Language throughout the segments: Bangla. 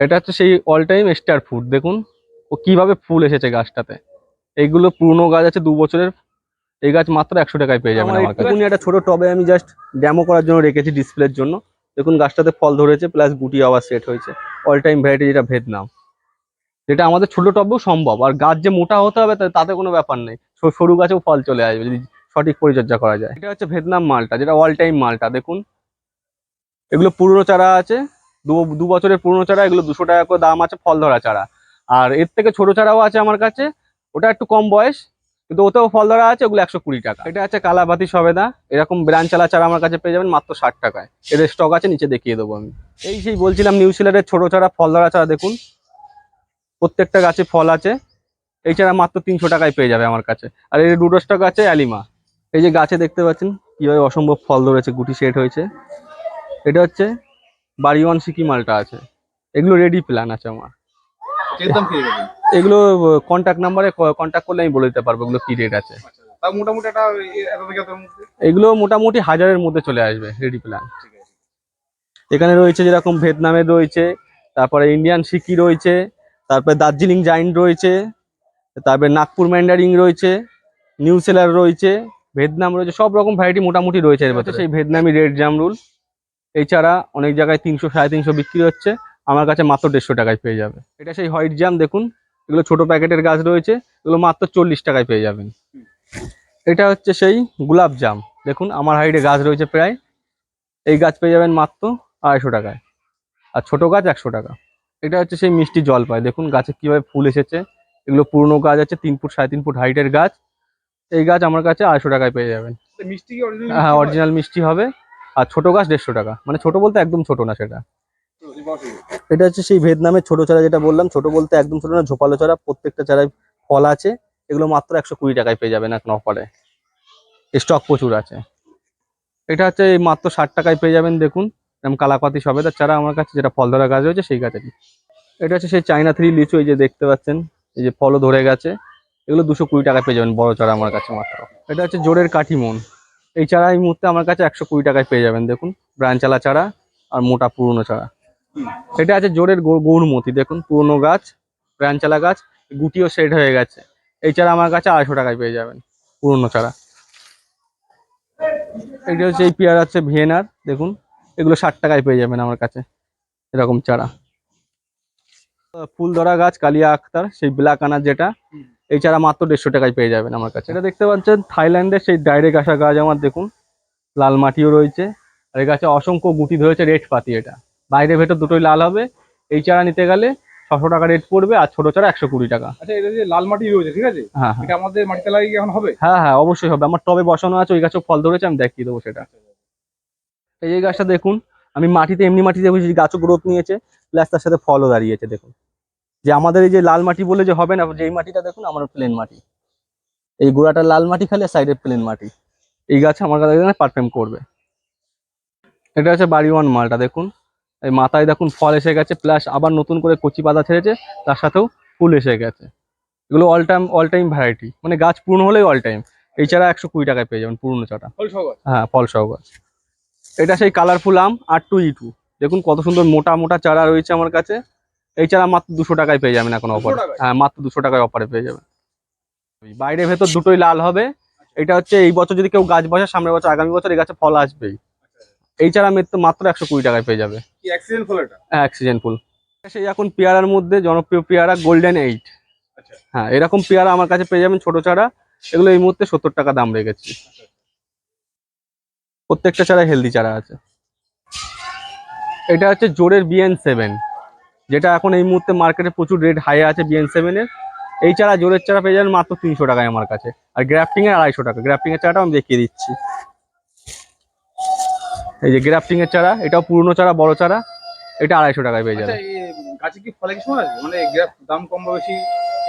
এটা হচ্ছে সেই অল টাইম স্টার ফুড দেখুন। ও কীভাবে ফুল এসেছে গাছটাতে। এইগুলো পুরনো গাছ আছে দু বছরের। এই গাছ মাত্র একশো টাকায় পেয়ে যাবেন আমার কাছে। একটা ছোট টবে আমি জাস্ট ডেমো করার জন্য রেখেছি ডিসপ্লের জন্য। দেখুন গাছটাতে ফল ধরেছে প্লাস গুটি আবার সেট হয়েছে। অল টাইম ভ্যারাইটি যেটা ভেদনাম যেটা আমাদের ছোট টবেও সম্ভব। আর গাছ যে মোটা হতে হবে তাতে কোনো ব্যাপার নেই। সরু গাছেও ফল চলে আসবে যদি সঠিক পরিচর্যা করা যায়। এটা হচ্ছে ভেদনাম মালটা যেটা অল টাইম মালটা দেখুন। এগুলো পুরনো চারা আছে। দু বছরের পুরনো চারা, এগুলো দুশো টাকা করে দাম আছে ফল ধরা চারা। আর এর থেকে ছোট চারাও আছে আমার কাছে, ওটা একটু কম বয়স, কিন্তু ওতেও ফল ধরা আছে, ওগুলো একশো কুড়ি টাকা। এটা আছে কালাবাতি সবেদা, এরকম ব্রাঞ্চ চালা চারা আমার কাছে পেয়ে যাবেন মাত্র ষাট টাকায়। এদের স্টক আছে, নিচে দেখিয়ে দেবো আমি। এই সেই বলছিলাম নিউজিল্যান্ডের ছোট চারা, ফল ধরা চারা দেখুন। প্রত্যেকটা গাছে ফল আছে, এই চারা মাত্র তিনশো টাকায় পেয়ে যাবে আমার কাছে। আর এই দুটো স্টক আছে অ্যালিমা। এই যে গাছে দেখতে পাচ্ছেন, কীভাবে অসম্ভব ফল ধরেছে, গুটি সেট হয়েছে। এটা হচ্ছে বাড়িওয়ান সিকি মালটা আছে। এগুলো রেডি প্ল্যান আছে আমার? এগুলো? কন্ট্যাক্ট নাম্বারে কন্ট্যাক্ট করলে আমি বলে দিতে পারব এগুলো কি রেট আছে। আচ্ছা, মধ্যে? এগুলো মোটামুটি হাজারের মধ্যে চলে আসবে রেডি প্ল্যান ঠিক এখানে রয়েছে যেরকম ভিয়েতনামের রয়েছে তারপরে ইন্ডিয়ান সিকি রয়েছে তারপরে দার্জিলিং জাইন্ট রয়েছে তারপরে নাগপুর ম্যান্ডারিং রয়েছে নিউ সেলার রয়েছে ভিয়েতনাম রয়েছে সব রকম ভ্যারাইটি মোটামুটি রয়েছে এর সেই ভিয়েতনামি রেড জামরুল এছাড়া অনেক জায়গায় তিনশো সাড়ে তিনশো বিক্রি হচ্ছে। আমার কাছে মাত্র দেড়শো টাকায় পেয়ে যাবে। এটা সেই হোয়াইট জাম দেখুন। এগুলো ছোট প্যাকেটের গাছ রয়েছে। এগুলো মাত্র চল্লিশ টাকায় পেয়ে যাবেন। এটা হচ্ছে সেই গোলাপ জাম। দেখুন আমার হাইটে গাছ রয়েছে প্রায়। এই গাছ পেয়ে যাবেন মাত্র আড়াইশো টাকায়। আর ছোট গাছ একশো টাকা। এটা হচ্ছে সেই মিষ্টি জল জলপাই। দেখুন গাছে কীভাবে ফুল এসেছে। এগুলো পুরনো গাছ আছে তিন ফুট সাড়ে তিন ফুট হাইটের গাছ। এই গাছ আমার কাছে আড়াইশো টাকায় পেয়ে যাবেন। মিষ্টি হ্যাঁ অরিজিনাল মিষ্টি হবে। আর ছোট গাছ দেড়শো টাকা। মানে ছোট বলতে একদম ছোট না সেটা। এটা হচ্ছে সেই ভিয়েতনামের ছোট চারা যেটা বললাম। ছোট বলতে একদম ছোট না, ঝোপালো চারা, প্রত্যেকটা চারায় ফল আছে। এগুলো মাত্র একশো কুড়ি টাকায় পেয়ে যাবেন এখন অফারে স্টক প্রচুর আছে। এটা হচ্ছে মাত্র ষাট টাকায় পেয়ে যাবেন, দেখুন। এরকম কালাপাতি সবেদার চারা আমার কাছে, যেটা ফল ধরা গাছ রয়েছে, সেই গাছেরই। এটা হচ্ছে সেই চাইনা থ্রি লিচু, এই যে দেখতে পাচ্ছেন, এই যে ফলও ধরে গেছে। এগুলো দুশো কুড়ি টাকায় পেয়ে যাবেন, বড় চারা আমার কাছে মাত্র। এটা হচ্ছে জোরের কাঠিমন এই চারা এই মুহূর্তে আমার কাছে একশো কুড়ি টাকায় পেয়ে যাবেন, দেখুন। ব্রাঞ্চালা চারা আর মোটা পুরনো চারা এটা আছে জোরের গৌরমতি দেখুন, পুরনো গাছ, ব্রাঞ্চালা গাছ, গুটিও সেট হয়ে গেছে। এই চারা আমার কাছে আড়াইশো টাকায় পেয়ে যাবেন, পুরনো চারা এটা হচ্ছে এই পেয়ারা হচ্ছে ভিয়েনার দেখুন, এগুলো ষাট টাকায় পেয়ে যাবেন আমার কাছে, এরকম চারা ফুল ধরা গাছ, কালিয়া আখতার, সেই ব্ল্যাক আনার যেটা এই চারা মাত্র দেড়শো টাকায় পেয়ে যাবেন আমার কাছে। এটা দেখতে পাচ্ছেন থাইল্যান্ডের সেই ডাইরেক্ট আসা গাছ আমার দেখুন লাল মাটিও রয়েছে। আর এই গাছে অসংখ্য গুটি ধরেছে রেড পাতি এটা। বাইরে ভেতর দুটোই লাল হবে। এই চারা নিতে গেলে ছশো টাকা রেট পড়বে আর ছোট চারা একশো কুড়ি টাকা। আচ্ছা এটা যে লাল মাটি রয়েছে ঠিক আছে? হ্যাঁ হ্যাঁ। এটা আমাদের মাটিতে লাগিয়ে এখন হবে? হ্যাঁ হ্যাঁ অবশ্যই হবে। আমার টবে বসানো আছে ওই গাছেও ফল ধরেছে আমি দেখিয়ে দেবো সেটা। এই গাছটা দেখুন আমি মাটিতে এমনি মাটিতে গাছও গ্রোথ নিয়েছে প্লাস তার সাথে ফলও দাঁড়িয়েছে দেখুন। যে আমাদের এই যে লাল মাটি বলে যে হবে না যে এই মাটিটা দেখুন আমার প্লেন মাটি। এই গোড়াটা লাল মাটি খালি সাইডে প্লেন মাটি। এই গাছ আমার কাছে পারফেম করবে। এটা হচ্ছে বাড়ি ওয়ান মালটা দেখুন। এই মাথায় দেখুন ফল এসে গেছে প্লাস আবার নতুন করে কচি পাতা ছেড়েছে তার সাথেও ফুল এসে গেছে। এগুলো all time all time variety মানে গাছ পুরনো হলেই অল টাইম এই চারা একশো কুড়ি টাকায় পেয়ে যাবেন পুরনো চাটা হ্যাঁ ফল সহ গাছ। এটা সেই কালারফুল আম আর টু ই টু দেখুন কত সুন্দর মোটা মোটা চারা রয়েছে আমার কাছে। এই চারা মাত্র দুশো টাকায় পেয়ে যাবেন এখন 200 অফারে হ্যাঁ মাত্র দুশো টাকায় অফারে পেয়ে যাবেন। বাইরে ভেতর দুটোই লাল হবে। এটা হচ্ছে এই বছর যদি কেউ গাছ বসে সামনের বছর আগামী বছর এই গাছে ফল আসবেই। এই চারা মাত্র একশো কুড়ি টাকায় পেয়ে যাবে। অ্যাক্সিডেন্ট হ্যাঁ ফুল সেই এখন পেয়ারার মধ্যে জনপ্রিয় পেয়ারা গোল্ডেন এইট আচ্ছা। হ্যাঁ এরকম পেয়ারা আমার কাছে পেয়ে যাবেন ছোট চারা। এগুলো এই মুহূর্তে সত্তর টাকা দাম রেখেছি। প্রত্যেকটা চারা হেলদি চারা আছে। এটা হচ্ছে জোরের বিএন সেভেন যেটা এখন এই মুহূর্তে মার্কেটে প্রচুর রেট হাই আছে বিএন সেভেনের এই চারা জোরের চারা পেয়ে যাবেন মাত্র তিনশো টাকায় আমার কাছে। আর গ্রাফটিং এর আড়াইশো টাকা। গ্রাফটিং এর চারাটা আমি দেখিয়ে দিচ্ছি। এই যে গ্রাফটিং এর চারা এটাও পুরনো চারা বড় চারা। এটা আড়াইশো টাকায় পেয়ে আচ্ছা যাবে এই গাছে কি ফলে কি মানে দাম কম বেশি?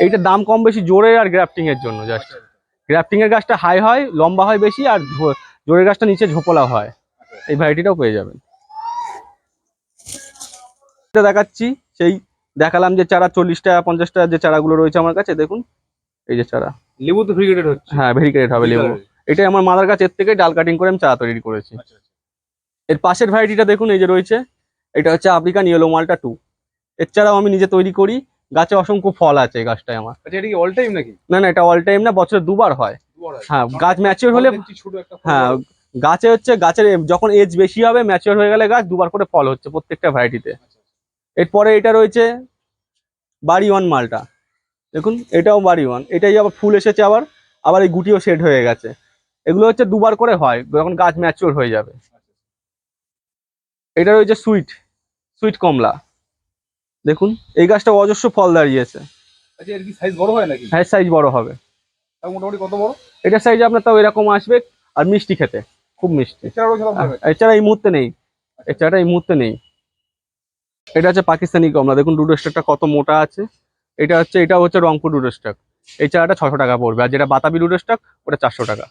এইটার দাম কম বেশি জোরের আর গ্রাফটিং এর জন্য জাস্ট আচ্ছা, গ্রাফটিং এর গাছটা হাই হয় লম্বা হয় বেশি আর জোরের গাছটা নিচে ঝোপলা হয়। এই ভ্যারাইটিটাও পেয়ে যাবেন। এটা দেখাচ্ছি। সেই দেখালাম যে চারা চল্লিশ টাকা পঞ্চাশ টাকা যে চারাগুলো রয়েছে আমার কাছে দেখুন এই যে চারা। লেবু তো ভেরিগেটেড হচ্ছে। হ্যাঁ ভেরিকেটেড হবে লেবু। এটাই আমার মাদার গাছ এর থেকে ডাল কাটিং করে আমি চারা তৈরি করেছি। আচ্ছা আচ্ছা। এর পাশের ভ্যারাইটিটা দেখুন এই যে রয়েছে এটা হচ্ছে আফ্রিকান ইয়েলো মালটা টু। এর এছাড়াও আমি নিজে তৈরি করি। গাছে অসংখ্য ফল আছে এই গাছটায় আমার। আচ্ছা এটা কি অল টাইম নাকি? না না এটা অল টাইম না বছরে দুবার হয়। হ্যাঁ, গাছ ম্যাচিওর হলে- হ্যাঁ গাছে হচ্ছে গাছের যখন এজ বেশি হবে ম্যাচিওর হয়ে গেলে গাছ দুবার করে ফল হচ্ছে প্রত্যেকটা ভ্যারাইটিতে। এরপরে এটা রয়েছে বাড়ি ওয়ান মালটা। দেখুন এটাও বাড়ি ওয়ান। এটাই আবার ফুল এসেছে আবার আবার এই গুটিও শেড হয়ে গেছে। এগুলো হচ্ছে দুবার করে হয় যখন গাছ ম্যাচিওর হয়ে যাবে। এটা রয়েছে সুইট সুইট কমলা। দেখুন এই গাছটা অজস্র ফল দাঁড়িয়েছে। আচ্ছা এর কি সাইজ বড় হয় নাকি? হ্যাঁ সাইজ বড় হবে। মোটামুটি কত বড়? এটার সাইজ আপনার তাও এরকম আসবে আর মিষ্টি খেতে খুব মিষ্টি। ভালো এছাড়া এই মুহূর্তে নেই। এছাড়া এই মুহূর্তে নেই। এটা হচ্ছে পাকিস্তানি কমলা দেখুন ডুডো স্টকটা কত মোটা আছে। এটা হচ্ছে এটা হচ্ছে রংপুর ডুডো স্টক এই চারাটা ছশো টাকা পড়বে। আর যেটা বাতাবি ডুডো স্টক ওটা চারশো টাকা।